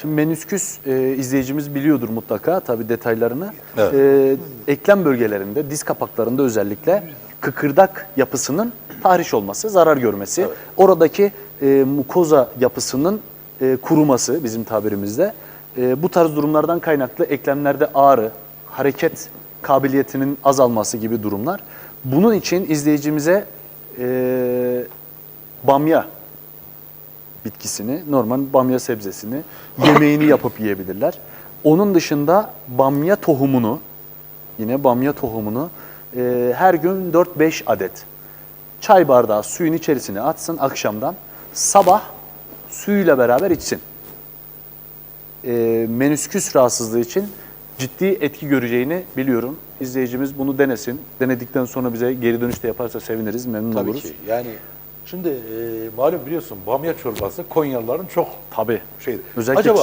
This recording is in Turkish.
Şimdi menüsküs e, izleyicimiz biliyordur mutlaka tabii detaylarını. Evet. E, eklem bölgelerinde, diz kapaklarında özellikle kıkırdak yapısının tahriş olması, zarar görmesi, oradaki e, mukoza yapısının e, kuruması bizim tabirimizde. E, bu tarz durumlardan kaynaklı eklemlerde ağrı, hareket kabiliyetinin azalması gibi durumlar. Bunun için izleyicimize e, bamya bitkisini, normal bamya sebzesini, yemeğini yapıp yiyebilirler. Onun dışında bamya tohumunu, yine bamya tohumunu e, her gün 4-5 adet çay bardağı suyun içerisine atsın akşamdan. Sabah suyuyla beraber içsin. E, menüsküs rahatsızlığı için ciddi etki göreceğini biliyorum. İzleyicimiz bunu denesin. Denedikten sonra bize geri dönüş de yaparsa seviniriz, memnun Tabii oluruz. ki. Yani şimdi e, malum biliyorsun bamya çorbası Konyalıların çok Tabii. şeydi. Özellikle Acaba